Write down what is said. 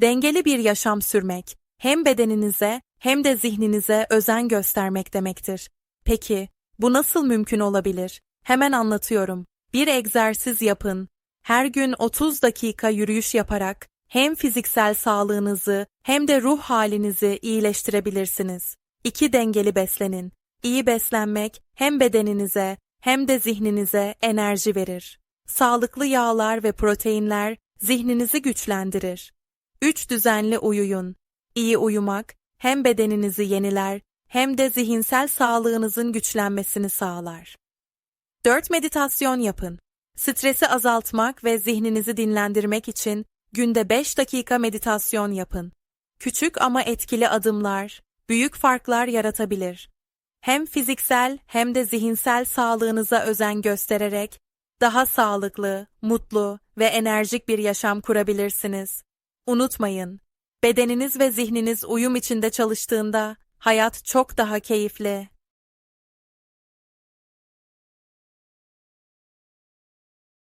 Dengeli bir yaşam sürmek, hem bedeninize hem de zihninize özen göstermek demektir. Peki, bu nasıl mümkün olabilir? Hemen anlatıyorum. Bir egzersiz yapın. Her gün 30 dakika yürüyüş yaparak hem fiziksel sağlığınızı hem de ruh halinizi iyileştirebilirsiniz. 2. Dengeli beslenin. İyi beslenmek hem bedeninize hem de zihninize enerji verir. Sağlıklı yağlar ve proteinler zihninizi güçlendirir. 3. Düzenli uyuyun. İyi uyumak hem bedeninizi yeniler hem de zihinsel sağlığınızın güçlenmesini sağlar. 4. Meditasyon yapın. Stresi azaltmak ve zihninizi dinlendirmek için günde 5 dakika meditasyon yapın. Küçük ama etkili adımlar büyük farklar yaratabilir. Hem fiziksel hem de zihinsel sağlığınıza özen göstererek daha sağlıklı, mutlu ve enerjik bir yaşam kurabilirsiniz. Unutmayın, bedeniniz ve zihniniz uyum içinde çalıştığında hayat çok daha keyifli,